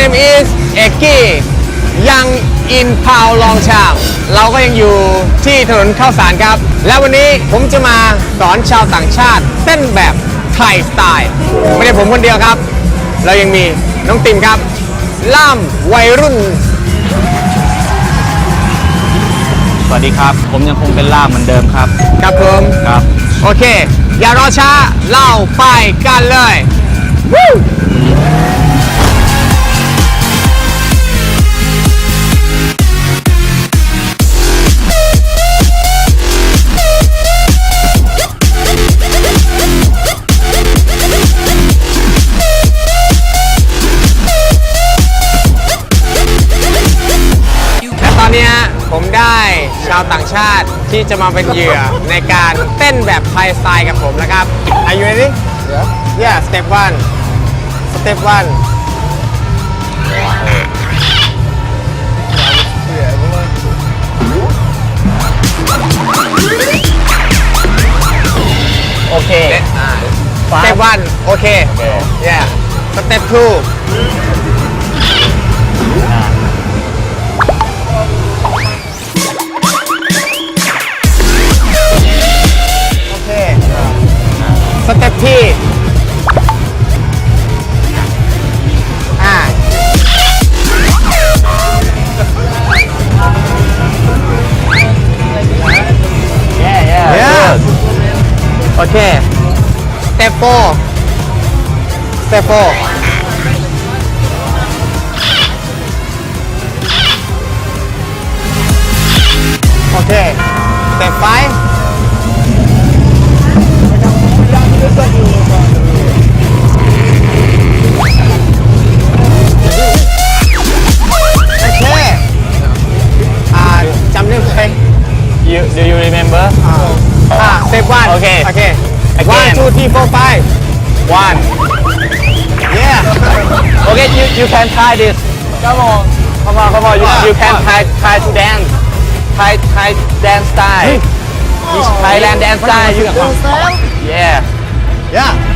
name is เอกกี้ยังอินพาวลองชามเราก็ยังอยู่ที่ถนนข้าวสารครับ และวันนี้ผมจะมาสอนชาวต่างชาติเต้นแบบไทยสไตล์ไม่ได้ผมคนเดียวครับ เรายังมีน้องติมครับ ล่ามวัยรุ่น สวัสดีครับ ผมยังคงเป็นล่ามเหมือนเดิมครับ ครับผม ครับ โอเค อย่ารอช้าเล่าไปกันเลยแผมได้ชาวต่างชาติที่จะมาเป็นเหยื่อ ในการเต้นแบบไทยสไตล์กับผมนะครับ Are you ready? Yeah. Yeah. Step one. Step one. Okay Step one. Okay. Yeah. Step two. Step ที่อ่า yeah yeah Yeah. good. Okay. Step four. Step four. Okay. Step five. You do you remember อ่า step one Okay. okay Again. one two three four five one yeah okay you you can try this. Come on. Come on come on. You, Ah, you can ah. try try to dance. Try try dance style. Thailand dance style. You yeah Yeah.